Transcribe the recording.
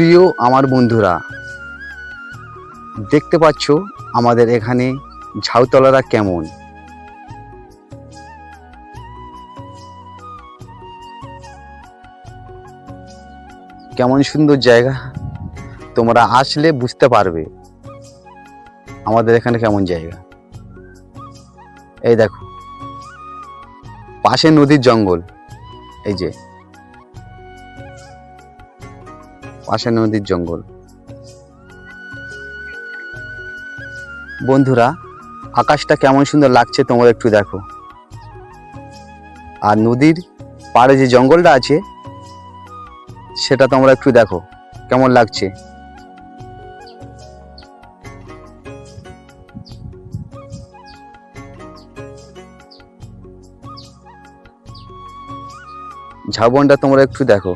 প্রিয় আমার বন্ধুরা, দেখতে পাচ্ছ আমাদের এখানে ঝাউতলারা কেমন? কেমন সুন্দর জায়গা, তোমরা আসলে বুঝতে পারবে আমাদের এখানে কেমন জায়গা। এই দেখো পাশে নদীর জঙ্গল, এই যে। পাশে নদীর জঙ্গল। বন্ধুরা, আকাশটা কেমন সুন্দর লাগছে তোমরা একটু দেখো। আর নদীর পাড়ে যে জঙ্গলটা আছে, সেটা তোমরা একটু দেখো, কেমন লাগছে। ঝাউবনটা তোমরা একটু দেখো।